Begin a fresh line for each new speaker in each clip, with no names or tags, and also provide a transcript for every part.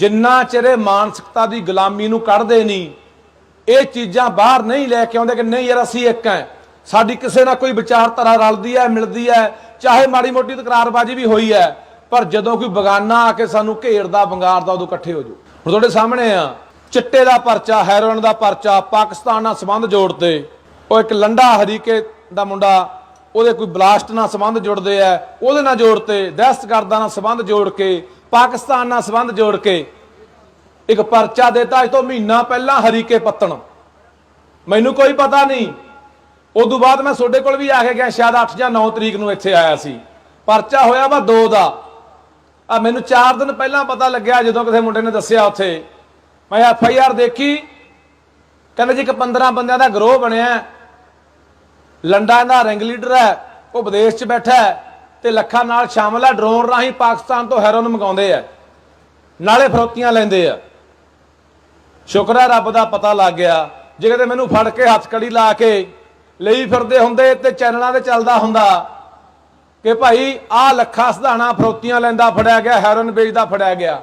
ਜਿੰਨਾ ਚਿਰ ਇਹ ਮਾਨਸਿਕਤਾ ਦੀ ਗੁਲਾਮੀ ਨੂੰ ਕੱਢਦੇ ਨਹੀਂ, ਇਹ ਚੀਜ਼ਾਂ ਬਾਹਰ ਨਹੀਂ ਲੈ ਕੇ ਆਉਂਦੇ ਕਿ ਨਹੀਂ ਯਾਰ ਅਸੀਂ ਇੱਕ ਹੈ। ਸਾਡੀ ਕਿਸੇ ਨਾਲ ਕੋਈ ਵਿਚਾਰਧਾਰਾ ਰਲਦੀ ਹੈ, ਮਿਲਦੀ ਹੈ, ਚਾਹੇ ਮਾੜੀ ਮੋਟੀ ਤਕਰਾਰਬਾਜ਼ੀ ਵੀ ਹੋਈ ਹੈ, ਪਰ ਜਦੋਂ ਕੋਈ ਬਗਾਨਾ ਆ ਕੇ ਸਾਨੂੰ ਘੇਰਦਾ ਬੰਗਾਰਦਾ ਉਦੋਂ ਇਕੱਠੇ ਹੋ ਜਾਓ। ਹੁਣ ਤੁਹਾਡੇ ਸਾਹਮਣੇ ਆ, ਚਿੱਟੇ ਦਾ ਪਰਚਾ, ਹੈਰੋਇਨ ਦਾ ਪਰਚਾ, ਪਾਕਿਸਤਾਨ ਨਾਲ ਸੰਬੰਧ ਜੋੜਦੇ। ਉਹ ਇੱਕ ਲੰਡਾ ਹਰੀਕੇ ਦਾ ਮੁੰਡਾ, ਉਹਦੇ ਕੋਈ ਬਲਾਸਟ ਨਾਲ ਸੰਬੰਧ ਜੁੜਦੇ ਆ, ਉਹਦੇ ਨਾਲ ਜੋੜਤੇ ਦਹਿਸ਼ਤਗਰਦਾਂ ਨਾਲ ਸੰਬੰਧ ਜੋੜ ਕੇ ਪਾਕਿਸਤਾਨ ਨਾਲ ਸੰਬੰਧ ਜੋੜ ਕੇ ਇੱਕ ਪਰਚਾ ਦਿੱਤਾ ਅੱਜ ਤੋਂ ਮਹੀਨਾ ਪਹਿਲਾਂ ਹਰੀਕੇ ਪੱਤਣ। ਮੈਨੂੰ ਕੋਈ ਪਤਾ ਨਹੀਂ। ਉਦੋਂ ਬਾਅਦ ਮੈਂ ਤੁਹਾਡੇ ਕੋਲ ਵੀ ਆ ਕੇ ਗਿਆ, ਸ਼ਾਇਦ 8 ਜਾਂ 9 ਤਰੀਕ ਨੂੰ ਇੱਥੇ ਆਇਆ ਸੀ। ਪਰਚਾ ਹੋਇਆ ਵਾ 2 ਦਾ। ਆ ਮੈਨੂੰ 4 ਦਿਨ ਪਹਿਲਾਂ ਪਤਾ ਲੱਗਿਆ, ਜਦੋਂ ਕਿਸੇ ਮੁੰਡੇ ਨੇ ਦੱਸਿਆ ਉੱਥੇ। ਮੈਂ ਐਫ ਆਈ ਆਰ ਦੇਖੀ। ਕਹਿੰਦਾ ਜੀ ਇੱਕ 15 ਬੰਦਿਆਂ ਦਾ ਗਰੋਹ ਬਣਿਆ। ਲੰਡਾ ਦਾ ਰਿੰਗ ਲੀਡਰ ਹੈ, ਉਹ ਵਿਦੇਸ਼ 'ਚ ਬੈਠਾ ਹੈ। ਤੇ ਲੱਖਾਂ ਨਾਲ ਸ਼ਾਮਲ ਹੈ ਡਰੋਨ ਰਾਹੀਂ ਪਾਕਿਸਤਾਨ ਤੋਂ ਹੈਰੋਨ ਮੰਗਾਉਂਦੇ ਆ। ਨਾਲੇ ਫਰੋਤੀਆਂ ਲੈਂਦੇ ਆ। ਸ਼ੁਕਰ ਹੈ ਰੱਬ ਦਾ ਪਤਾ ਲੱਗ ਗਿਆ। ਜੇ ਕਿਤੇ ਮੈਨੂੰ ਫੜ ਕੇ ਹੱਥ ਕੜੀ ਲਾ ਕੇ ਲਈ ਫਿਰਦੇ ਹੁੰਦੇ ਤੇ ਚੈਨਲਾਂ ਤੇ ਚੱਲਦਾ ਹੁੰਦਾ ਕਿ ਭਾਈ ਆ ਲੱਖਾਂ ਸਧਾਣਾ ਫਰੋਤੀਆਂ ਲੈਂਦਾ, ਫੜਿਆ ਗਿਆ ਹੈਰੋਨ ਵੇਚਦਾ, ਫੜਿਆ ਗਿਆ।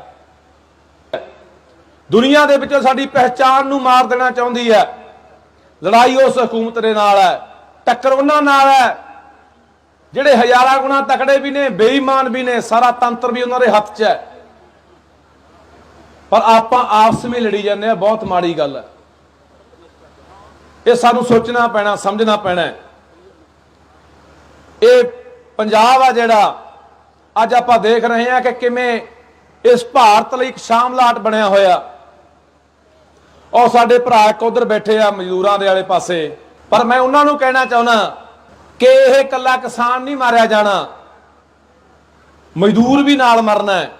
ਦੁਨੀਆ ਦੇ ਵਿੱਚੋਂ ਸਾਡੀ ਪਹਿਚਾਣ ਨੂੰ ਮਾਰ ਦੇਣਾ ਚਾਹੁੰਦੀ ਹੈ। ਲੜਾਈ ਉਸ ਹਕੂਮਤ ਦੇ ਨਾਲ ਹੈ। ਟੱਕਰ ਉਹਨਾਂ ਨਾਲ ਹੈ ਜਿਹੜੇ ਹਜ਼ਾਰਾਂ ਗੁਣਾ ਤਕੜੇ ਵੀ ਨੇ, ਬੇਈਮਾਨ ਵੀ ਨੇ, ਸਾਰਾ ਤੰਤਰ ਵੀ ਉਹਨਾਂ ਦੇ ਹੱਥ 'ਚ ਹੈ। ਪਰ ਆਪਾਂ ਆਪਸ ਵਿੱਚ ਲੜੀ ਜਾਂਦੇ ਆ ਬਹੁਤ ਮਾੜੀ ਗੱਲ ਹੈ। ਇਹ ਸਾਨੂੰ ਸੋਚਣਾ ਪੈਣਾ, ਸਮਝਣਾ ਪੈਣਾ ਇਹ ਪੰਜਾਬ ਆ ਜਿਹੜਾ, ਅੱਜ ਆਪਾਂ ਦੇਖ ਰਹੇ ਹਾਂ ਕਿ ਕਿਵੇਂ ਇਸ ਭਾਰਤ ਲਈ ਇੱਕ ਸ਼ਾਮਲਾਟ ਬਣਿਆ ਹੋਇਆ। ਔਰ ਸਾਡੇ ਭਰਾ ਇੱਕ ਉਧਰ ਬੈਠੇ ਆ ਮਜ਼ਦੂਰਾਂ ਦੇ ਵਾਲੇ ਪਾਸੇ। ਪਰ ਮੈਂ ਉਹਨਾਂ ਨੂੰ ਕਹਿਣਾ ਚਾਹੁੰਦਾ ਕਿ ਇਹ ਇਕੱਲਾ ਕਿਸਾਨ ਨਹੀਂ ਮਾਰਿਆ ਜਾਣਾ? ਮਜ਼ਦੂਰ ਵੀ ਨਾਲ ਮਰਨਾ ਹੈ।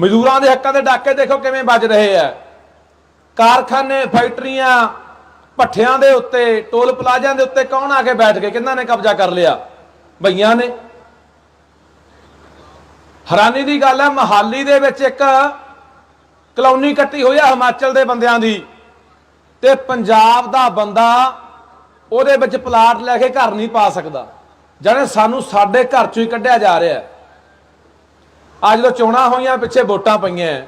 ਮਜ਼ਦੂਰਾਂ ਦੇ ਹੱਕਾਂ ਦੇ ਡਾਕੇ ਦੇਖੋ ਕਿਵੇਂ ਵੱਜ ਰਹੇ ਆ ਕਾਰਖਾਨੇ, ਫੈਕਟਰੀਆਂ, ਭੱਠਿਆਂ ਦੇ ਉੱਤੇ, ਟੋਲ ਪਲਾਜ਼ਿਆਂ ਦੇ ਉੱਤੇ ਕੌਣ ਆ ਕੇ ਬੈਠ ਕੇ ਕਿੰਨਾਂ ਨੇ ਕਬਜ਼ਾ ਕਰ ਲਿਆ? ਭਈਆਂ ਨੇ। ਹੈਰਾਨੀ ਦੀ ਗੱਲ ਹੈ, ਮਹਾਲੀ ਦੇ ਵਿੱਚ ਇੱਕ ਕਲੋਨੀ ਕੱਟੀ ਹੋਈ ਆ ਹਿਮਾਚਲ ਦੇ ਬੰਦਿਆਂ ਦੀ ਤੇ ਪੰਜਾਬ ਦਾ ਬੰਦਾ ਉਹਦੇ ਵਿੱਚ ਪਲਾਟ ਲੈ ਕੇ ਘਰ ਨਹੀਂ ਪਾ ਸਕਦਾ। ਜਾਨੇ ਸਾਨੂੰ ਸਾਡੇ ਘਰ ਚੋਂ ਹੀ ਕੱਢਿਆ ਜਾ ਰਿਹਾ ਅੱਜ ਜਦੋਂ ਚੋਣਾਂ ਹੋਈਆਂ, ਪਿੱਛੇ ਵੋਟਾਂ ਪਈਆਂ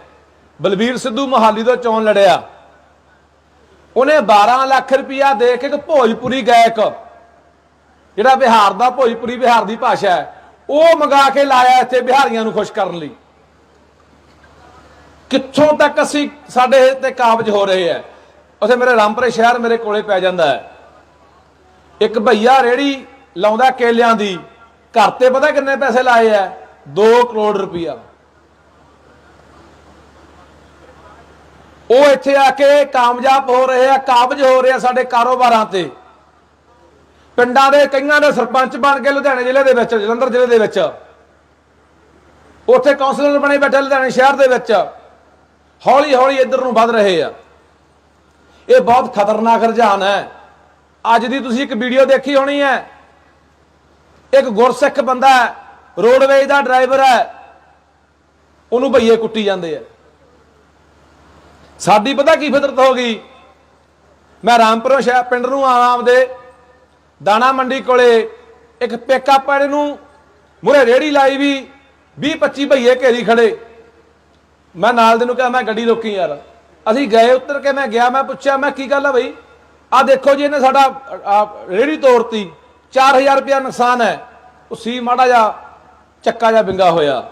ਬਲਬੀਰ ਸਿੱਧੂ ਮੋਹਾਲੀ ਤੋਂ ਚੋਣ ਲੜਿਆ। ਉਹਨੇ 12 ਲੱਖ ਰੁਪਇਆ ਦੇ ਕੇ ਇੱਕ ਭੋਜਪੁਰੀ ਗਾਇਕ, ਜਿਹੜਾ ਬਿਹਾਰ ਦਾ, ਭੋਜਪੁਰੀ ਬਿਹਾਰ ਦੀ ਭਾਸ਼ਾ ਹੈ, ਉਹ ਮੰਗਾ ਕੇ ਲਾਇਆ ਇੱਥੇ ਬਿਹਾਰੀਆਂ ਨੂੰ ਖੁਸ਼ ਕਰਨ ਲਈ। ਕਿੱਥੋਂ ਤੱਕ ਅਸੀਂ ਸਾਡੇ ਤੇ ਕਾਬਜ ਹੋ ਰਹੇ ਹੈ? ਉਥੇ ਮੇਰੇ ਰਾਮਪੁਰੇ ਸ਼ਹਿਰ ਮੇਰੇ ਕੋਲੇ ਪੈ ਜਾਂਦਾ ਹੈ। ਇੱਕ ਭਈਆ ਰੇੜੀ ਲਾਉਂਦਾ ਕੇਲਿਆਂ ਦੀ, ਘਰ ਤੇ ਪਤਾ ਕਿੰਨੇ ਪੈਸੇ ਲਾਏ ਆ? 2 ਕਰੋੜ ਰੁਪਇਆ ਉਹ ਇੱਥੇ ਆ ਕੇ ਕਾਮਯਾਬ ਹੋ ਰਹੇ ਆ, ਕਾਬਜ ਹੋ ਰਹੇ ਆ ਸਾਡੇ ਕਾਰੋਬਾਰਾਂ ਤੇ। ਪਿੰਡਾਂ ਦੇ ਕਈਆਂ ਦੇ ਸਰਪੰਚ ਬਣ ਕੇ ਲੁਧਿਆਣੇ ਜ਼ਿਲ੍ਹੇ ਦੇ ਵਿੱਚ, ਜਲੰਧਰ ਜ਼ਿਲ੍ਹੇ ਦੇ ਵਿੱਚ। ਉੱਥੇ ਕਾਉਂਸਲਰ ਬਣੇ ਬੈਠੇ ਲੁਧਿਆਣੇ ਸ਼ਹਿਰ ਦੇ ਵਿੱਚ। ਹੌਲੀ ਹੌਲੀ ਇੱਧਰ ਨੂੰ ਵੱਧ ਰਹੇ ਆ। ਇਹ ਬਹੁਤ ਖਤਰਨਾਕ ਰੁਝਾਨ ਹੈ। ਅੱਜ ਦੀ ਤੁਸੀਂ ਇੱਕ ਵੀਡੀਓ ਦੇਖੀ ਹੋਣੀ ਹੈ। ਇੱਕ ਗੁਰਸਿੱਖ ਬੰਦਾ ਰੋਡਵੇਜ ਦਾ ਡਰਾਈਵਰ ਹੈ। ਉਹਨੂੰ ਭਈਏ ਕੁੱਟੀ ਜਾਂਦੇ ਆ। ਸਾਡੀ ਪਤਾ ਕੀ ਫਿਤਰਤ ਹੋ ਗਈ? ਮੈਂ ਰਾਮਪੁਰੋਂ ਸ਼ਹਿਰ ਪਿੰਡ ਨੂੰ ਆਵਾਂ ਦੇ ਦਾਣਾ ਮੰਡੀ ਕੋਲੇ। ਇੱਕ ਪਿਕਅਪ ਵਾਲੇ ਨੂੰ ਮੁਰੇ ਰੇੜੀ ਲਾਈ ਵੀ 20 25 ਭਈਏ ਘੇਰੀ ਖੜੇ। ਮੈਂ ਨਾਲ ਦੇ ਨੂੰ ਕਿਹਾ, ਮੈਂ ਗੱਡੀ ਰੋਕੀ ਯਾਰ। ਅਸੀਂ ਗਏ ਉੱਤਰ ਕੇ, ਮੈਂ ਗਿਆ, ਮੈਂ ਪੁੱਛਿਆ, ਮੈਂ ਕੀ ਗੱਲ ਆ ਬਈ? ਆ ਦੇਖੋ ਜੀ ਇਹਨੇ ਸਾਡਾ ਆਹ, ਰੇੜੀ ਤੋੜਤੀ। 4000 ਰੁਪਇਆ ਨੁਕਸਾਨ ਹੈ। ਉਹ ਸੀ ਮਾੜਾ ਜਾ ਚੱਕਾ ਜਾ ਬਿੰਗਾ ਹੋਇਆ।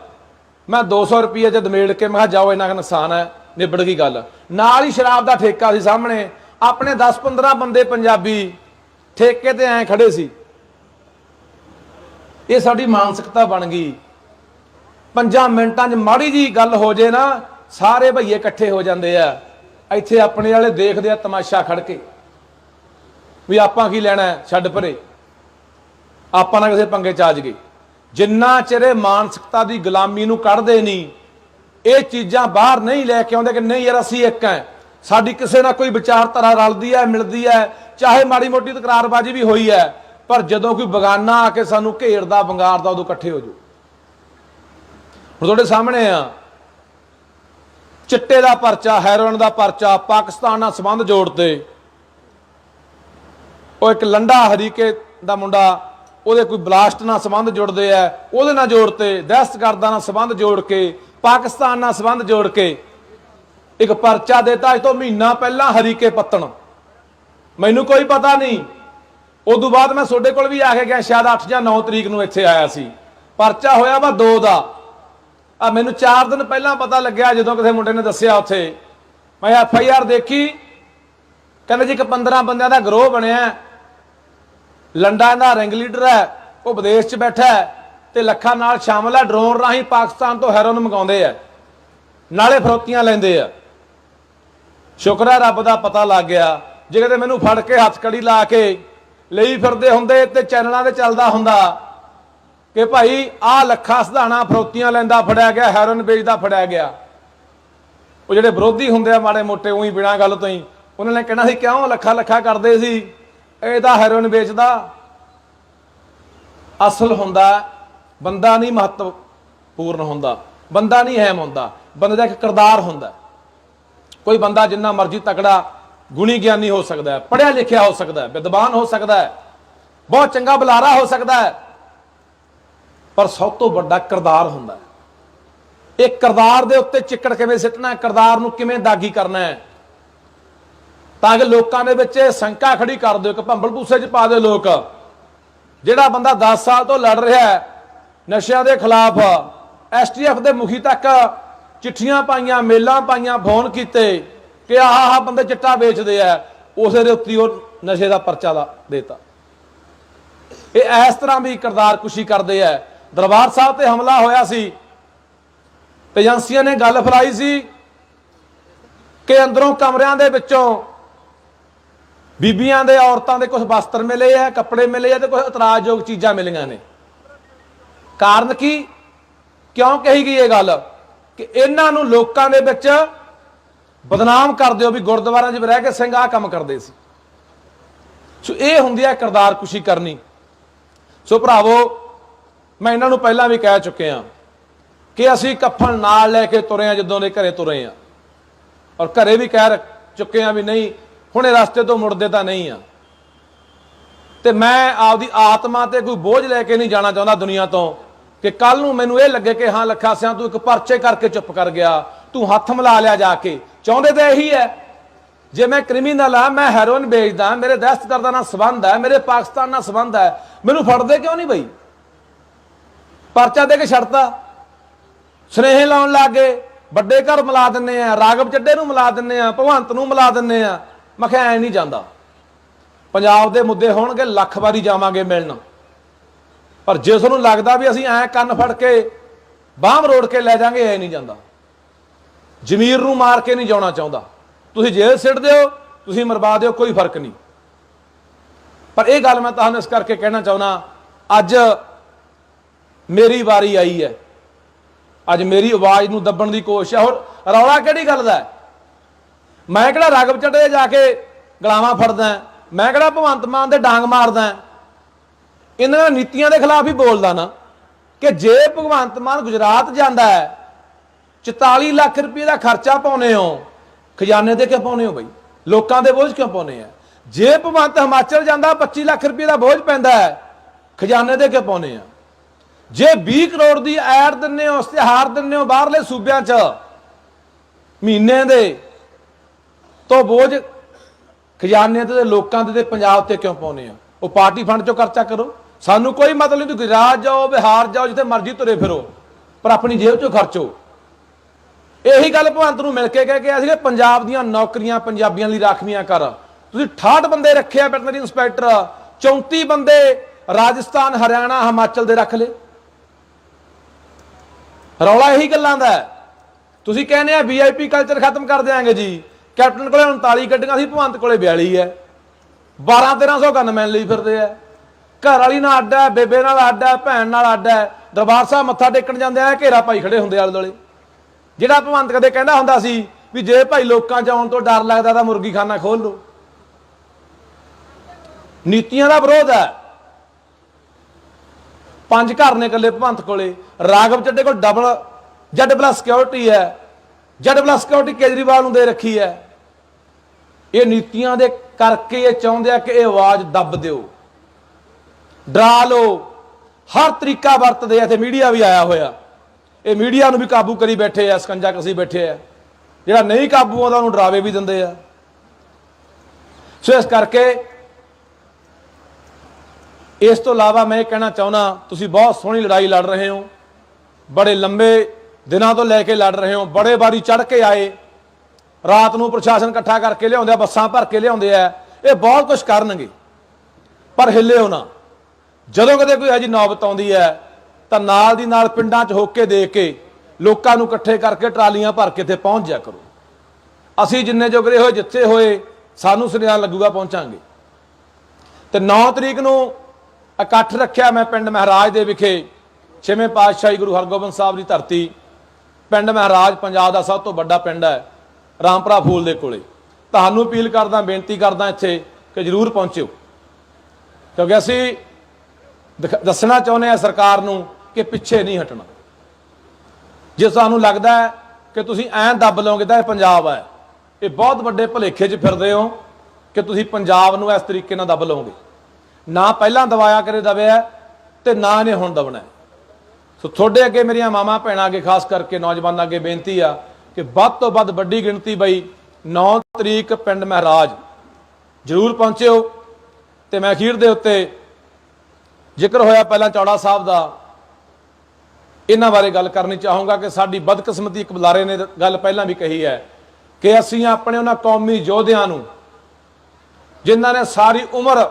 ਮੈਂ 200 ਰੁਪਏ ਚ ਦਮੇੜ ਕੇ ਮੈਂ ਕਿਹਾ ਜਾਓ ਇਹਨਾਂ ਦਾ ਨੁਕਸਾਨ ਹੈ। ਨਿਬੜ ਗਈ ਗੱਲ। ਨਾਲ ਹੀ ਸ਼ਰਾਬ ਦਾ ਠੇਕਾ ਸੀ ਸਾਹਮਣੇ। ਆਪਣੇ 10-15 ਬੰਦੇ ਪੰਜਾਬੀ ਠੇਕੇ ਤੇ ਐ ਖੜੇ ਸੀ। ਇਹ ਸਾਡੀ ਮਾਨਸਿਕਤਾ ਬਣ ਗਈ। ਪੰਜਾਂ ਮਿੰਟਾਂ 'ਚ ਮਾੜੀ ਜੀ ਗੱਲ ਹੋ ਜੇ ਨਾ ਸਾਰੇ ਭਈਏ ਇਕੱਠੇ ਹੋ ਜਾਂਦੇ ਆ। ਇੱਥੇ ਆਪਣੇ ਵਾਲੇ ਦੇਖਦੇ ਆ ਤਮਾਸ਼ਾ ਖੜ ਕੇ। ਵੀ ਆਪਾਂ ਕੀ ਲੈਣਾ ਹੈ, ਛੱਡ ਪਰੇ। ਆਪਾਂ ਨਾ ਕਿਸੇ ਪੰਗੇ ਚ ਆ ਜਗੇ ਜਿੰਨਾ ਚਿਰ ਮਾਨਸਿਕਤਾ ਦੀ ਗੁਲਾਮੀ ਨੂੰ ਕੱਢਦੇ ਨਹੀਂ ਇਹ ਚੀਜ਼ਾਂ ਬਾਹਰ ਨਹੀਂ ਲੈ ਕੇ ਆਉਂਦੇ ਕਿ ਨਹੀਂ ਯਾਰ ਅਸੀਂ ਇੱਕ ਹੈ। ਸਾਡੀ ਕਿਸੇ ਨਾਲ ਕੋਈ ਵਿਚਾਰਧਾਰਾ ਰਲਦੀ ਹੈ ਮਿਲਦੀ ਹੈ ਚਾਹੇ ਮਾੜੀ ਮੋਟੀ ਤਕਰਾਰਬਾਜ਼ੀ ਵੀ ਹੋਈ ਹੈ ਪਰ ਜਦੋਂ ਕੋਈ ਬਗਾਨਾ ਆ ਕੇ ਸਾਨੂੰ ਘੇਰਦਾ ਬੰਗਾਰਦਾ ਉਦੋਂ ਇਕੱਠੇ ਹੋ ਜਾਓ। ਹੁਣ ਤੁਹਾਡੇ ਸਾਹਮਣੇ ਆ ਚਿੱਟੇ ਦਾ ਪਰਚਾ ਹੈਰੋਇਨ ਦਾ ਪਰਚਾ ਪਾਕਿਸਤਾਨ ਨਾਲ ਸੰਬੰਧ ਜੋੜਦੇ ਉਹ ਇੱਕ ਲੰਡਾ ਹਰੀਕੇ ਦਾ ਮੁੰਡਾ, ਉਹਦੇ ਕੋਈ ਬਲਾਸਟ ਨਾਲ ਸੰਬੰਧ ਜੁੜਦੇ ਆ, ਉਹਦੇ ਨਾਲ ਜੋੜ 'ਤੇ ਦਹਿਸ਼ਤਗਰਦਾਂ ਨਾਲ ਸੰਬੰਧ ਜੋੜ ਕੇ, ਪਾਕਿਸਤਾਨ ਨਾਲ ਸੰਬੰਧ ਜੋੜ ਕੇ, ਇੱਕ ਪਰਚਾ ਦਿੱਤਾ ਅੱਜ ਤੋਂ ਮਹੀਨਾ ਪਹਿਲਾਂ ਹਰੀਕੇ ਪੱਤਣ। ਮੈਨੂੰ ਕੋਈ ਪਤਾ ਨਹੀਂ। ਉਦੋਂ ਬਾਅਦ ਮੈਂ ਤੁਹਾਡੇ ਕੋਲ ਵੀ ਆ ਕੇ ਗਿਆ, ਸ਼ਾਇਦ 8 ਜਾਂ 9 ਤਰੀਕ ਨੂੰ ਇੱਥੇ ਆਇਆ ਸੀ। ਪਰਚਾ ਹੋਇਆ ਵਾ 2 ਦਾ। ਆ ਮੈਨੂੰ 4 ਦਿਨ ਪਹਿਲਾਂ ਪਤਾ ਲੱਗਿਆ, ਜਦੋਂ ਕਿਸੇ ਮੁੰਡੇ ਨੇ ਦੱਸਿਆ ਉੱਥੇ। ਮੈਂ ਐਫ ਆਈ ਆਰ ਦੇਖੀ। ਕਹਿੰਦੇ ਜੀ ਇੱਕ 15 ਬੰਦਿਆਂ ਦਾ ਗਰੋਹ ਬਣਿਆ। ਲੰਡਾ ਦਾ ਰਿੰਗ ਲੀਡਰ ਹੈ, ਉਹ ਵਿਦੇਸ਼ 'ਚ ਬੈਠਾ ਹੈ ਤੇ ਲੱਖਾਂ ਨਾਲ ਸ਼ਾਮਲ ਹੈ ਡਰੋਨ ਰਾਹੀਂ ਪਾਕਿਸਤਾਨ ਤੋਂ ਹੈਰੋਨ ਮੰਗਾਉਂਦੇ ਆ, ਨਾਲੇ ਫਰੋਤੀਆਂ ਲੈਂਦੇ ਆ। ਸ਼ੁਕਰ ਹੈ ਰੱਬ ਦਾ ਪਤਾ ਲੱਗ ਗਿਆ, ਜੇ ਕਿਤੇ ਮੈਨੂੰ ਫੜ ਕੇ ਹੱਥ ਕੜੀ ਲਾ ਕੇ ਲਈ ਫਿਰਦੇ ਹੁੰਦੇ ਤੇ ਚੈਨਲਾਂ ਤੇ ਚੱਲਦਾ ਹੁੰਦਾ ਕਿ ਭਾਈ ਆ ਲੱਖਾਂ ਸਧਾਣਾ ਫਰੋਤੀਆਂ ਲੈਂਦਾ ਫੜਿਆ ਗਿਆ ਹੈਰੋਨ ਵੇਚਦਾ ਫੜਿਆ ਗਿਆ। ਉਹ ਜਿਹੜੇ ਵਿਰੋਧੀ ਹੁੰਦੇ ਆ ਮਾੜੇ ਮੋਟੇ, ਉਹੀ ਬਿਨਾਂ ਗੱਲ ਤੋਂ ਹੀ, ਉਹਨਾਂ ਨੇ ਕਹਿਣਾ ਸੀ, ਕਿਉਂ ਲੱਖਾਂ ਲੱਖਾਂ ਕਰਦੇ ਸੀ? ਇਹਦਾ ਹੈਰੋਇਨ ਵੇਚਦਾ। ਅਸਲ ਹੁੰਦਾ, ਬੰਦਾ ਨਹੀਂ ਮਹੱਤਵਪੂਰਨ ਹੁੰਦਾ। ਬੰਦਾ ਨਹੀਂ ਅਹਿਮ ਹੁੰਦਾ। ਬੰਦੇ ਦਾ ਇੱਕ ਕਿਰਦਾਰ ਹੁੰਦਾ। ਕੋਈ ਬੰਦਾ ਜਿੰਨਾ ਮਰਜ਼ੀ ਤਕੜਾ ਗੁਣੀ ਗਿਆਨੀ ਹੋ ਸਕਦਾ ਹੈ ਪੜ੍ਹਿਆ ਲਿਖਿਆ ਹੋ ਸਕਦਾ ਹੈ ਵਿਦਵਾਨ ਹੋ ਸਕਦਾ ਹੈ ਬਹੁਤ ਚੰਗਾ ਬੁਲਾਰਾ ਹੋ ਸਕਦਾ। ਹੈ ਪਰ ਸਭ ਤੋਂ ਵੱਡਾ ਕਿਰਦਾਰ ਹੁੰਦਾ। ਹੈ ਇਹ ਕਿਰਦਾਰ ਦੇ ਉੱਤੇ ਚਿੱਕੜ ਕਿਵੇਂ ਸਿੱਟਣਾ ਹੈ ਕਿਰਦਾਰ ਨੂੰ ਕਿਵੇਂ ਦਾਗੀ ਕਰਨਾ ਹੈ? ਤਾਂ ਕਿ ਲੋਕਾਂ ਦੇ ਵਿੱਚ ਇਹ ਸ਼ੰਕਾ ਖੜੀ ਕਰ ਦਿਓ ਕਿ ਭੰਬਲ ਭੂਸੇ 'ਚ ਪਾ ਦਿਓ ਲੋਕ। ਜਿਹੜਾ ਬੰਦਾ 10 ਸਾਲ ਤੋਂ ਲੜ ਰਿਹਾ ਹੈ, ਨਸ਼ਿਆਂ ਦੇ ਖਿਲਾਫ ਐਸਟੀਐਫ ਦੇ ਮੁਖੀ ਤੱਕ ਚਿੱਠੀਆਂ ਪਾਈਆਂ, ਮੇਲਾਂ ਪਾਈਆਂ, ਫੋਨ ਕੀਤੇ ਕਿ ਆਹ ਆਹ ਬੰਦੇ ਚਿੱਟਾ ਵੇਚਦੇ ਆ, ਉਸੇ ਦੇ ਉੱਤੇ ਉਹ ਨਸ਼ੇ ਦਾ ਪਰਚਾ ਦਾ ਦੇਤਾ। ਇਹ ਇਸ ਤਰ੍ਹਾਂ ਵੀ ਕਰਦਾਰ ਕੁਸ਼ੀ ਕਰਦੇ ਆ। ਦਰਬਾਰ ਸਾਹਿਬ ਤੇ ਹਮਲਾ ਹੋਇਆ ਸੀ। ਏਜੰਸੀਆਂ ਨੇ ਗੱਲ ਫੈਲਾਈ ਸੀ ਕਿ ਅੰਦਰੋਂ ਕਮਰਿਆਂ ਦੇ ਵਿੱਚੋਂ ਬੀਬੀਆਂ ਦੇ ਔਰਤਾਂ ਦੇ ਕੁਝ ਵਸਤਰ ਮਿਲੇ ਆ, ਕੱਪੜੇ ਮਿਲੇ ਆ ਤੇ ਕੁਝ ਇਤਰਾਜ਼ਯੋਗ ਚੀਜ਼ਾਂ ਮਿਲੀਆਂ ਨੇ। ਕਾਰਨ ਕੀ? ਕਿਉਂ ਕਹੀ ਗਈ ਇਹ ਗੱਲ? ਕਿ ਇਹਨਾਂ ਨੂੰ ਲੋਕਾਂ ਦੇ ਵਿੱਚ ਬਦਨਾਮ ਕਰ ਦਿਓ ਵੀ ਗੁਰਦੁਆਰਿਆਂ 'ਚ ਵੀ ਰਹਿ ਕੇ ਸਿੰਘ ਆਹ ਕੰਮ ਕਰਦੇ ਸੀ। ਸੋ ਇਹ ਹੁੰਦੀ ਹੈ ਕਿਰਦਾਰ ਕੁਸ਼ੀ ਕਰਨੀ। ਸੋ ਭਰਾਵੋ, ਮੈਂ ਇਹਨਾਂ ਨੂੰ ਪਹਿਲਾਂ ਵੀ ਕਹਿ ਚੁੱਕਿਆ ਕਿ ਅਸੀਂ ਕਫਨ ਨਾਲ ਲੈ ਕੇ ਤੁਰੇ ਆ ਜਦੋਂ ਦੇ ਘਰੇ ਤੁਰੇ ਆ ਔਰ ਘਰੇ ਵੀ ਕਹਿ ਰੱਖ- ਚੁੱਕੇ ਆ ਵੀ ਨਹੀਂ ਹੁਣ ਇਹ ਰਸਤੇ ਤੋਂ ਮੁੜਦੇ ਤਾਂ ਨਹੀਂ ਆ। ਤੇ ਮੈਂ ਆਪਦੀ ਆਤਮਾ ਤੇ ਕੋਈ ਬੋਝ ਲੈ ਕੇ ਨਹੀਂ ਜਾਣਾ ਚਾਹੁੰਦਾ ਦੁਨੀਆ ਤੋਂ ਕਿ ਕੱਲ ਨੂੰ ਮੈਨੂੰ ਇਹ ਲੱਗੇ ਕਿ ਹਾਂ ਲੱਖਾ ਸਿਆਂ ਤੂੰ ਇੱਕ ਪਰਚੇ ਕਰਕੇ ਚੁੱਪ ਕਰ ਗਿਆ। ਤੂੰ ਹੱਥ ਮਿਲਾ ਲਿਆ ਜਾ ਕੇ। ਚਾਹੁੰਦੇ ਤਾਂ ਇਹੀ ਹੈ। ਜੇ ਮੈਂ ਕ੍ਰਿਮੀਨਲ ਆ ਮੈਂ ਹੈਰੋਇਨ ਵੇਚਦਾ, ਮੇਰੇ ਦਹਿਸ਼ਤਗਰਦਾਂ ਨਾਲ ਸੰਬੰਧ ਹੈ, ਮੇਰੇ ਪਾਕਿਸਤਾਨ ਨਾਲ ਸੰਬੰਧ ਹੈ, ਮੈਨੂੰ ਫੜਦੇ ਕਿਉਂ ਨਹੀਂ ਬਈ? ਪਰਚਾ ਦੇ ਕੇ ਛੱਡਤਾ। ਸਨੇਹ ਲਾਉਣ ਲੱਗੇ ਵੱਡੇ ਘਰ ਮਿਲਾ ਦਿੰਨੇ ਆ, ਰਾਗਵ ਚੱਡੇ ਨੂੰ ਮਿਲਾ ਦਿੰਨੇ ਆ, ਭਗਵੰਤ ਨੂੰ ਮਿਲਾ ਦਿੰਨੇ ਆ। ਮੈਂ ਕਿਹਾ ਐ ਨਹੀਂ ਜਾਂਦਾ। ਪੰਜਾਬ ਦੇ ਮੁੱਦੇ ਹੋਣਗੇ, ਲੱਖ ਵਾਰੀ ਜਾਵਾਂਗੇ ਮਿਲਣ। ਪਰ ਜੇ ਤੁਹਾਨੂੰ ਲੱਗਦਾ ਵੀ ਅਸੀਂ ਐ ਕੰਨ ਫੜ ਕੇ ਬਾਹਮ ਮਰੋੜ ਕੇ ਲੈ ਜਾਾਂਗੇ, ਐ ਨਹੀਂ ਜਾਂਦਾ। ਜ਼ਮੀਰ ਨੂੰ ਮਾਰ ਕੇ ਨਹੀਂ ਜਾਣਾ ਚਾਹੁੰਦਾ। ਤੁਸੀਂ ਜੇਲ੍ਹ ਸਿੱਟ ਦਿਓ, ਤੁਸੀਂ ਮਰਵਾ ਦਿਓ, ਕੋਈ ਫ਼ਰਕ ਨਹੀਂ। ਪਰ ਇਹ ਗੱਲ ਮੈਂ ਤੁਹਾਨੂੰ ਇਸ ਕਰਕੇ ਕਹਿਣਾ ਚਾਹੁੰਦਾ, ਅੱਜ ਮੇਰੀ ਵਾਰੀ ਆਈ ਹੈ। ਅੱਜ ਮੇਰੀ ਆਵਾਜ਼ ਨੂੰ ਦੱਬਣ ਦੀ ਕੋਸ਼ਿਸ਼ ਹੈ। ਹੋਰ ਰੌਲਾ ਕਿਹੜੀ ਗੱਲ ਦਾ ਹੈ? ਮੈਂ ਕਿਹੜਾ ਰਗਬ ਚੜੇ ਜਾ ਕੇ ਗਲਾਵਾਂ ਫੜਦਾ ਮੈਂ ਕਿਹੜਾ ਭਗਵੰਤ ਮਾਨ ਦੇ ਡਾਂਗ ਮਾਰਦਾ ਇਹਨਾਂ ਨੀਤੀਆਂ ਦੇ ਖਿਲਾਫ ਹੀ ਬੋਲਦਾ ਨਾ ਕਿ ਜੇ ਭਗਵੰਤ ਮਾਨ ਗੁਜਰਾਤ ਜਾਂਦਾ ਹੈ 44 ਲੱਖ ਰੁਪਏ ਦਾ ਖਰਚਾ ਪਾਉਨੇ ਹੋ, ਖਜ਼ਾਨੇ ਤੇ ਕਿਉਂ ਪਾਉਨੇ ਹੋ ਬਈ? ਲੋਕਾਂ ਦੇ ਬੋਝ ਕਿਉਂ ਪਾਉਨੇ ਆ? ਜੇ ਭਗਵੰਤ ਹਿਮਾਚਲ ਜਾਂਦਾ 25 ਲੱਖ ਰੁਪਏ ਦਾ ਬੋਝ ਪੈਂਦਾ ਹੈ, ਖਜ਼ਾਨੇ ਦੇ ਕਿਉਂ ਪਾਉਨੇ ਆ? ਜੇ 20 ਕਰੋੜ ਦੀ ਐਡ ਦਿੰਨੇ ਹੋ, ਇਸ਼ਤਿਹਾਰ ਦਿੰਨੇ ਹੋ ਬਾਹਰਲੇ ਸੂਬਿਆਂ 'ਚ, ਮਹੀਨੇ ਦੇ ਤੋਂ ਬੋਝ ਖਜ਼ਾਨੇ ਤੇ ਲੋਕਾਂ ਤੇ ਤੇ ਪੰਜਾਬ ਤੇ ਕਿਉਂ ਪਾਉਨੇ ਆ ਉਹ ਪਾਰਟੀ ਫੰਡ 'ਚੋਂ ਖਰਚਾ ਕਰੋ। ਸਾਨੂੰ ਕੋਈ ਮਤਲਬ ਨਹੀਂ, ਤੁਸੀਂ ਗੁਜਰਾਤ ਜਾਓ, ਬਿਹਾਰ ਜਾਓ, ਜਿੱਥੇ ਮਰਜ਼ੀ ਤੁਰੇ ਫਿਰੋ, ਪਰ ਆਪਣੀ ਜੇਬ 'ਚੋਂ ਖਰਚੋ। ਇਹੀ ਗੱਲ ਭਗਵੰਤ ਨੂੰ ਮਿਲ ਕੇ ਕਹਿ ਕੇ ਸੀਗੇ, ਪੰਜਾਬ ਦੀਆਂ ਨੌਕਰੀਆਂ ਪੰਜਾਬੀਆਂ ਲਈ ਰਾਖਵੀਆਂ ਕਰ। ਤੁਸੀਂ 68 ਬੰਦੇ ਰੱਖੇ ਆ, ਵੈਟਰਨਰੀ ਇੰਸਪੈਕਟਰ 34 ਬੰਦੇ ਰਾਜਸਥਾਨ, ਹਰਿਆਣਾ, ਹਿਮਾਚਲ ਦੇ ਰੱਖ ਲਏ। ਰੌਲਾ ਇਹੀ ਗੱਲਾਂ ਦਾ ਤੁਸੀਂ ਕਹਿੰਦੇ ਆ ਵੀਆਈਪੀ ਕਲਚਰ ਖਤਮ ਕਰ ਦਿਆਂਗੇ ਜੀ। ਕੈਪਟਨ ਕੋਲੇ 39 ਗੱਡੀਆਂ ਸੀ ਭਗਵੰਤ ਕੋਲੇ 42 ਹੈ। 12 1300 ਗਨਮੈਨ ਲਈ ਫਿਰਦੇ ਆ ਘਰ ਵਾਲੀ ਨਾਲ ਅੱਡ ਹੈ, ਬੇਬੇ ਨਾਲ ਅੱਡ ਹੈ, ਭੈਣ ਨਾਲ ਅੱਡ ਹੈ। ਦਰਬਾਰ ਸਾਹਿਬ ਮੱਥਾ ਟੇਕਣ ਜਾਂਦੇ ਆ, ਘੇਰਾ ਪਾਈ ਖੜੇ ਹੁੰਦੇ ਆਲੇ ਦੁਆਲੇ ਜਿਹੜਾ ਭਗਵੰਤ ਕਦੇ ਕਹਿੰਦਾ ਹੁੰਦਾ ਸੀ ਵੀ ਜੇ ਭਾਈ ਲੋਕਾਂ ਚ ਆਉਣ ਤੋਂ ਡਰ ਲੱਗਦਾ ਤਾਂ ਮੁਰਗੀ ਖਾਨਾ ਖੋਲ ਲਓ। ਨੀਤੀਆਂ ਦਾ ਵਿਰੋਧ ਹੈ। ਪੰਜ ਘਰ ਨੇ ਇਕੱਲੇ ਭਗਵੰਤ ਕੋਲੇ। ਰਾਗਵ ਚੱਡੇ ਕੋਲ ਡਬਲ ਜੱਡ ਪਲੱਸ ਸਿਕਿਉਰਿਟੀ ਹੈ। ਜੈਡ ਪਲੱਸ ਸਿਕਿਉਰਿਟੀ ਕੇਜਰੀਵਾਲ ਨੂੰ ਦੇ ਰੱਖੀ ਹੈ, ਇਹ ਨੀਤੀਆਂ ਦੇ ਕਰਕੇ ਇਹ ਚਾਹੁੰਦੇ ਆ ਕਿ ਇਹ ਆਵਾਜ਼ ਦੱਬ ਦਿਓ। ਡਰਾ ਲਓ। ਹਰ ਤਰੀਕਾ ਵਰਤਦੇ ਆ ਤੇ ਮੀਡੀਆ ਵੀ ਆਇਆ ਹੋਇਆ। ਇਹ ਮੀਡੀਆ ਨੂੰ ਵੀ ਕਾਬੂ ਕਰੀ ਬੈਠੇ ਆ, ਸਕੰਜਾ ਕਸੀ ਬੈਠੇ ਆ। ਜਿਹੜਾ ਨਹੀਂ ਕਾਬੂ ਆਉਂਦਾ, ਉਹਨੂੰ ਡਰਾਵੇ ਵੀ ਦਿੰਦੇ ਆ। ਸੋ ਇਸ ਕਰਕੇ ਇਸ ਤੋਂ ਇਲਾਵਾ ਮੈਂ ਇਹ ਕਹਿਣਾ ਚਾਹੁੰਦਾ, ਤੁਸੀਂ ਬਹੁਤ ਸੋਹਣੀ ਲੜਾਈ ਲੜ ਰਹੇ ਹੋ। ਬੜੇ ਲੰਬੇ ਦਿਨਾਂ ਤੋਂ ਲੈ ਕੇ ਲੜ ਰਹੇ ਹੋ, ਬੜੇ ਵਾਰੀ ਚੜ ਕੇ ਆਏ। ਰਾਤ ਨੂੰ ਪ੍ਰਸ਼ਾਸਨ ਇਕੱਠਾ ਕਰਕੇ ਲਿਆਉਂਦੇ ਆ, ਬੱਸਾਂ ਭਰ ਕੇ ਲਿਆਉਂਦੇ ਆ। ਇਹ ਬਹੁਤ ਕੁਝ ਕਰਨਗੇ, ਪਰ ਹਿੱਲਿਓ ਨਾ। ਜਦੋਂ ਕਦੇ ਕੋਈ ਅਜੀ ਨੌਬਤ ਆਉਂਦੀ ਹੈ, ਤਾਂ ਨਾਲ ਦੀ ਨਾਲ ਪਿੰਡਾਂ 'ਚ ਹੋਕੇ ਦੇ ਕੇ ਲੋਕਾਂ ਨੂੰ ਇਕੱਠੇ ਕਰਕੇ ਟਰਾਲੀਆਂ ਭਰ ਕੇ 'ਤੇ ਪਹੁੰਚ ਜਾ ਕਰੋ। ਅਸੀਂ ਜਿੰਨੇ ਜੋਗਰੇ ਹੋਏ, ਜਿੱਥੇ ਹੋਏ, ਸਾਨੂੰ ਸੁਨੇਹਾ ਲੱਗੂਗਾ, ਪਹੁੰਚਾਂਗੇ। ਤੇ 9 ਤਰੀਕ ਨੂੰ ਇਕੱਠ ਰੱਖਿਆ ਮੈਂ ਪਿੰਡ ਮਹਾਰਾਜ ਦੇ ਵਿਖੇ, ਛੇਵੇਂ ਪਾਤਸ਼ਾਹੀ ਗੁਰੂ ਹਰਗੋਬਿੰਦ ਸਾਹਿਬ ਦੀ ਧਰਤੀ। ਪਿੰਡ ਮਹਾਰਾਜ ਪੰਜਾਬ ਦਾ ਸਭ ਤੋਂ ਵੱਡਾ ਪਿੰਡ ਹੈ, ਰਾਮਪੁਰਾ ਫੂਲ ਦੇ ਕੋਲੇ। ਤੁਹਾਨੂੰ ਅਪੀਲ ਕਰਦਾ, ਬੇਨਤੀ ਕਰਦਾ ਇੱਥੇ ਕਿ ਜਰੂਰ ਪਹੁੰਚਿਓ। ਕਿਉਂਕਿ ਅਸੀਂ ਦਿਖ- ਦੱਸਣਾ ਚਾਹੁੰਦੇ ਆ ਸਰਕਾਰ ਨੂੰ ਕਿ ਪਿੱਛੇ ਨਹੀਂ ਹਟਣਾ। ਜੇ ਤੁਹਾਨੂੰ ਲੱਗਦਾ ਹੈ ਕਿ ਤੁਸੀਂ ਐਂ ਦੱਬ ਲਓਗੇ ਤਾਂ ਇਹ ਪੰਜਾਬ ਹੈ। ਇਹ ਬਹੁਤ ਵੱਡੇ ਭਲੇਖੇ 'ਚ ਫਿਰਦੇ ਹੋ ਕਿ ਤੁਸੀਂ ਪੰਜਾਬ ਨੂੰ ਇਸ ਤਰੀਕੇ ਨਾਲ ਦੱਬ ਲਓਗੇ। ਨਾ ਪਹਿਲਾਂ ਦਬਾਇਆ ਕਰੇ ਦਬਿਆ ਤੇ ਨਾ ਇਹਨੇ ਹੁਣ ਦਬਣਾ ਸੋ ਤੁਹਾਡੇ ਅੱਗੇ ਮੇਰੀਆਂ ਮਾਮਾ ਭੈਣਾਂ ਅੱਗੇ ਖਾਸ ਕਰਕੇ ਨੌਜਵਾਨਾਂ ਅੱਗੇ ਬੇਨਤੀ ਆ ਕਿ ਵੱਧ ਤੋਂ ਵੱਧ ਵੱਡੀ ਗਿਣਤੀ ਬਈ 9 ਤਰੀਕ ਪਿੰਡ ਮਹਾਰਾਜ ਜਰੂਰ ਪਹੁੰਚਿਓ ਤੇ ਮੈਂ ਅਖੀਰ ਦੇ ਉੱਤੇ ਜ਼ਿਕਰ ਹੋਇਆ ਪਹਿਲਾਂ ਚੌੜਾ ਸਾਹਿਬ ਦਾ, ਇਹਨਾਂ ਬਾਰੇ ਗੱਲ ਕਰਨੀ ਚਾਹੂੰਗਾ ਕਿ ਸਾਡੀ ਬਦਕਿਸਮਤੀ ਇੱਕ ਬੁਲਾਰੇ ਨੇ ਗੱਲ ਪਹਿਲਾਂ ਵੀ ਕਹੀ ਹੈ ਕਿ ਅਸੀਂ ਆਪਣੇ ਉਹਨਾਂ ਕੌਮੀ ਯੋਧਿਆਂ ਨੂੰ, ਜਿਨ੍ਹਾਂ ਨੇ ਸਾਰੀ ਉਮਰ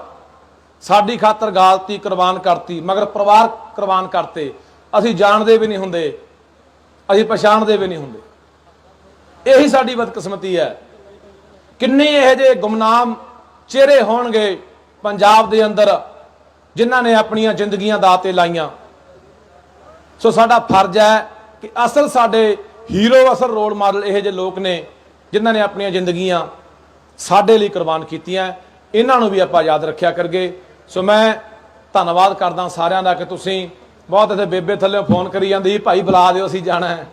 ਸਾਡੀ ਖਾਤਰ ਗਾਲਤੀ, ਕੁਰਬਾਨ ਕਰਤੀ, ਮਗਰ ਪਰਿਵਾਰ ਕੁਰਬਾਨ ਕਰਤੇ ਅਸੀਂ ਜਾਣਦੇ ਵੀ ਨਹੀਂ ਹੁੰਦੇ, ਅਸੀਂ ਪਛਾਣਦੇ ਵੀ ਨਹੀਂ ਹੁੰਦੇ। ਇਹੀ ਸਾਡੀ ਬਦਕਿਸਮਤੀ ਹੈ। ਕਿੰਨੇ ਇਹੋ ਜਿਹੇ ਗੁਮਨਾਮ ਚਿਹਰੇ ਹੋਣਗੇ ਪੰਜਾਬ ਦੇ ਅੰਦਰ, ਜਿਨ੍ਹਾਂ ਨੇ ਆਪਣੀਆਂ ਜ਼ਿੰਦਗੀਆਂ ਦਾਅ ਤੇ ਲਾਈਆਂ। ਸੋ ਸਾਡਾ ਫਰਜ਼ ਹੈ ਕਿ ਅਸਲ ਸਾਡੇ ਹੀਰੋ, ਅਸਲ ਰੋਲ ਮਾਡਲ ਇਹੋ ਜਿਹੇ ਲੋਕ ਨੇ, ਜਿਨ੍ਹਾਂ ਨੇ ਆਪਣੀਆਂ ਜ਼ਿੰਦਗੀਆਂ ਸਾਡੇ ਲਈ ਕੁਰਬਾਨ ਕੀਤੀਆਂ। ਇਹਨਾਂ ਨੂੰ ਵੀ ਆਪਾਂ ਯਾਦ ਰੱਖਿਆ ਕਰਗੇ। ਸੋ ਮੈਂ ਧੰਨਵਾਦ ਕਰਦਾ ਸਾਰਿਆਂ ਦਾ ਕਿ ਤੁਸੀਂ ਬਹੁਤ ਇੱਥੇ ਬੇਬੇ ਥੱਲੇ ਫੋਨ ਕਰੀ ਜਾਂਦੀ ਭਾਈ ਬੁਲਾ ਦਿਓ ਅਸੀਂ ਜਾਣਾ ਹੈ।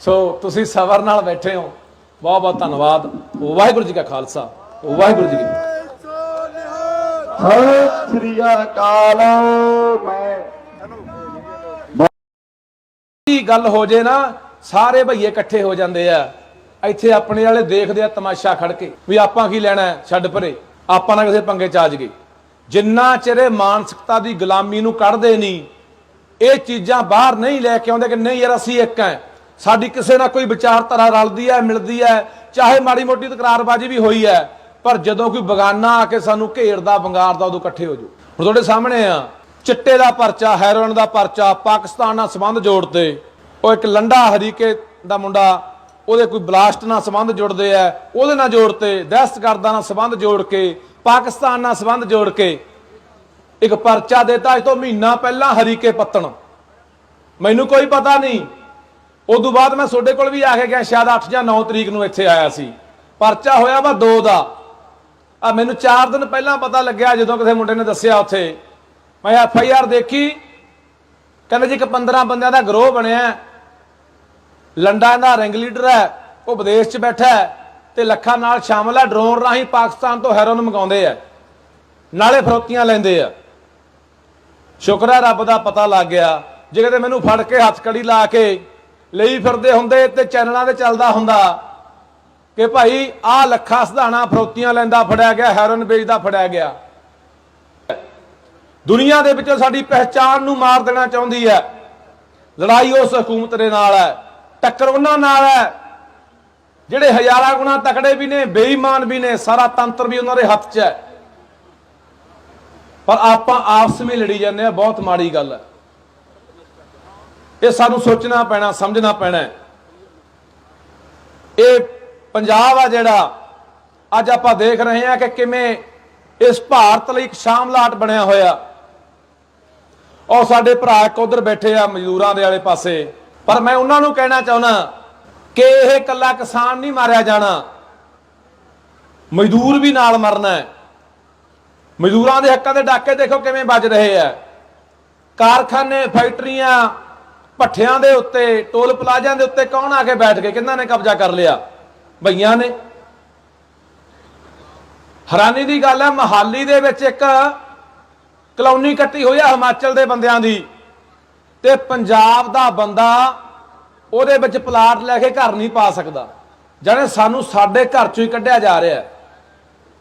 ਸੋ ਤੁਸੀਂ ਸਬਰ ਨਾਲ ਬੈਠੇ ਹੋ। ਬਹੁਤ ਬਹੁਤ ਧੰਨਵਾਦ। ਵਾਹਿਗੁਰੂ ਜੀ ਕਾ ਖਾਲਸਾ। ਵਾਹਿਗੁਰੂ ਜੀ ਕੀ ਫਤਿਹ।
ਸਤਿ ਸ੍ਰੀ ਅਕਾਲ। ਮੈਂ
ਕੀ ਗੱਲ ਹੋ ਜੇ ਨਾ ਸਾਰੇ ਭਈਏ ਇਕੱਠੇ ਹੋ ਜਾਂਦੇ ਆ। ਇੱਥੇ ਆਪਣੇ ਵਾਲੇ ਦੇਖਦੇ ਆ ਤਮਾਸ਼ਾ ਖੜ ਕੇ ਵੀ ਆਪਾਂ ਕੀ ਲੈਣਾ ਛੱਡ ਪਰੇ। ਆਪਾਂ ਨਾ ਕਿਸੇ ਪੰਗੇ ਚ ਆ ਜਗੇ ਜਿੰਨਾ ਚਿਰ ਮਾਨਸਿਕਤਾ ਦੀ ਗੁਲਾਮੀ ਨੂੰ ਕੱਢਦੇ ਨਹੀਂ ਇਹ ਚੀਜ਼ਾਂ ਬਾਹਰ ਨਹੀਂ ਲੈ ਕੇ ਆਉਂਦੇ ਕਿ ਨਹੀਂ ਯਾਰ ਅਸੀਂ ਇੱਕ ਹੈ। ਸਾਡੀ ਕਿਸੇ ਨਾਲ ਕੋਈ ਵਿਚਾਰਧਾਰਾ ਰਲਦੀ ਹੈ, ਮਿਲਦੀ ਹੈ, ਚਾਹੇ ਮਾੜੀ ਮੋਟੀ ਤਕਰਾਰਬਾਜ਼ੀ ਵੀ ਹੋਈ ਹੈ, ਪਰ ਜਦੋਂ ਕੋਈ ਬਗਾਨਾ ਆ ਕੇ ਸਾਨੂੰ ਘੇਰਦਾ ਵੰਗਾਰਦਾ ਉਦੋਂ ਇਕੱਠੇ ਹੋ ਜਾਓ। ਹੁਣ ਤੁਹਾਡੇ ਸਾਹਮਣੇ ਆ, ਚਿੱਟੇ ਦਾ ਪਰਚਾ, ਹੈਰੋਇਨ ਦਾ ਪਰਚਾ, ਪਾਕਿਸਤਾਨ ਨਾਲ ਸੰਬੰਧ ਜੋੜਦੇ। ਉਹ ਇੱਕ ਲੰਡਾ ਹਰੀਕੇ ਦਾ ਮੁੰਡਾ, ਉਹਦੇ ਕੋਈ ਬਲਾਸਟ ਨਾਲ ਸੰਬੰਧ ਜੁੜਦੇ ਆ, ਉਹਦੇ ਨਾਲ ਜੋੜਤੇ ਦਹਿਸ਼ਤਗਰਦਾਂ ਨਾਲ ਸੰਬੰਧ ਜੋੜ ਕੇ, ਪਾਕਿਸਤਾਨ ਨਾਲ ਸੰਬੰਧ ਜੋੜ ਕੇ। ਇੱਕ ਪਰਚਾ ਦਿੱਤਾ ਅੱਜ ਤੋਂ ਮਹੀਨਾ ਪਹਿਲਾਂ ਹਰੀਕੇ ਪੱਤਣ। ਮੈਨੂੰ ਕੋਈ ਪਤਾ ਨਹੀਂ। ਉਦੋਂ ਬਾਅਦ ਮੈਂ ਤੁਹਾਡੇ ਕੋਲ ਵੀ ਆ ਕੇ ਗਿਆ, ਸ਼ਾਇਦ 8 ਜਾਂ 9 ਤਰੀਕ ਨੂੰ ਇੱਥੇ ਆਇਆ ਸੀ। ਪਰਚਾ ਹੋਇਆ ਵਾ 2 ਦਾ। ਆ ਮੈਨੂੰ 4 ਦਿਨ ਪਹਿਲਾਂ ਪਤਾ ਲੱਗਿਆ ਜਦੋਂ ਕਿਸੇ ਮੁੰਡੇ ਨੇ ਦੱਸਿਆ ਉੱਥੇ। ਮੈਂ ਐਫ ਆਈ ਆਰ ਦੇਖੀ। ਕਹਿੰਦੇ ਜੀ ਇੱਕ 15 ਬੰਦਿਆਂ ਦਾ ਗਰੋਹ ਬਣਿਆ ਲੰਡਨ ਦਾ ਰਿੰਗ ਲੀਡਰ ਹੈ। ਉਹ ਵਿਦੇਸ਼ 'ਚ ਬੈਠਾ ਹੈ ਤੇ ਲੱਖਾਂ ਨਾਲ ਸ਼ਾਮਲ ਹੈ। ਡਰੋਨ ਰਾਹੀਂ ਪਾਕਿਸਤਾਨ ਤੋਂ ਹੈਰੋਨ ਮੰਗਾਉਂਦੇ ਆ ਨਾਲੇ ਫਰੋਤੀਆਂ ਲੈਂਦੇ ਆ ਸ਼ੁਕਰ ਹੈ ਰੱਬ ਦਾ ਪਤਾ ਲੱਗ ਗਿਆ। ਜੇ ਕਿਤੇ ਮੈਨੂੰ ਫੜ ਕੇ ਹੱਥ ਕੜੀ ਲਾ ਕੇ ਲਈ ਫਿਰਦੇ ਹੁੰਦੇ ਤੇ ਚੈਨਲਾਂ ਤੇ ਚੱਲਦਾ ਹੁੰਦਾ ਕਿ ਭਾਈ ਆ ਲੱਖਾਂ ਸਧਾਣਾ ਫਰੋਤੀਆਂ ਲੈਂਦਾ ਫੜਿਆ ਗਿਆ ਹੈਰੋਨ ਵੇਚਦਾ ਫੜਿਆ ਗਿਆ। ਦੁਨੀਆ ਦੇ ਵਿੱਚੋਂ ਸਾਡੀ ਪਹਿਚਾਣ ਨੂੰ ਮਾਰ ਦੇਣਾ ਚਾਹੁੰਦੀ ਹੈ। ਲੜਾਈ ਉਸ ਹਕੂਮਤ ਦੇ ਨਾਲ ਹੈ, ਟੱਕਰ ਉਹਨਾਂ ਨਾਲ ਹੈ, ਜਿਹੜੇ ਹਜ਼ਾਰਾਂ ਗੁਣਾ ਤਕੜੇ ਵੀ ਨੇ, ਬੇਈਮਾਨ ਵੀ ਨੇ, ਸਾਰਾ ਤੰਤਰ ਵੀ ਉਹਨਾਂ ਦੇ ਹੱਥ 'ਚ ਹੈ। ਪਰ ਆਪਾਂ ਆਪਸ ਵਿੱਚ ਲੜੀ ਜਾਂਦੇ ਆ ਬਹੁਤ ਮਾੜੀ ਗੱਲ ਹੈ। ਇਹ ਸਾਨੂੰ ਸੋਚਣਾ ਪੈਣਾ, ਸਮਝਣਾ ਪੈਣਾ ਇਹ ਪੰਜਾਬ ਆ ਜਿਹੜਾ, ਅੱਜ ਆਪਾਂ ਦੇਖ ਰਹੇ ਹਾਂ ਕਿ ਕਿਵੇਂ ਇਸ ਭਾਰਤ ਲਈ ਇੱਕ ਸ਼ਾਮਲਾਟ ਬਣਿਆ ਹੋਇਆ। ਔਰ ਸਾਡੇ ਭਰਾ ਇੱਕ ਉਧਰ ਬੈਠੇ ਆ, ਮਜ਼ਦੂਰਾਂ ਦੇ ਵਾਲੇ ਪਾਸੇ। ਪਰ ਮੈਂ ਉਹਨਾਂ ਨੂੰ ਕਹਿਣਾ ਚਾਹੁੰਦਾ ਕਿ ਇਹ ਇਕੱਲਾ ਕਿਸਾਨ ਨਹੀਂ ਮਾਰਿਆ ਜਾਣਾ। ਮਜ਼ਦੂਰ ਵੀ ਨਾਲ ਮਰਨਾ ਹੈ। ਮਜ਼ਦੂਰਾਂ ਦੇ ਹੱਕਾਂ ਦੇ ਡਾਕੇ ਦੇਖੋ ਕਿਵੇਂ ਵੱਜ ਰਹੇ ਆ। ਕਾਰਖਾਨੇ, ਫੈਕਟਰੀਆਂ, ਭੱਠਿਆਂ ਦੇ ਉੱਤੇ, ਟੋਲ ਪਲਾਜ਼ਿਆਂ ਦੇ ਉੱਤੇ ਕੌਣ ਆ ਕੇ ਬੈਠ ਕੇ ਕਿਹਨਾਂ ਨੇ ਕਬਜ਼ਾ ਕਰ ਲਿਆ? ਭਈਆਂ ਨੇ। ਹੈਰਾਨੀ ਦੀ ਗੱਲ ਹੈ ਮਹਾਲੀ ਦੇ ਵਿੱਚ ਇੱਕ ਕਲੋਨੀ ਕੱਟੀ ਹੋਈ ਆ ਹਿਮਾਚਲ ਦੇ ਬੰਦਿਆਂ ਦੀ ਤੇ ਪੰਜਾਬ ਦਾ ਬੰਦਾ ਉਹਦੇ ਵਿੱਚ ਪਲਾਟ ਲੈ ਕੇ ਘਰ ਨਹੀਂ ਪਾ ਸਕਦਾ। ਜਾਨੇ ਸਾਨੂੰ ਸਾਡੇ ਘਰ ਚੋਂ ਹੀ ਕੱਢਿਆ ਜਾ ਰਿਹਾ। ਹੈ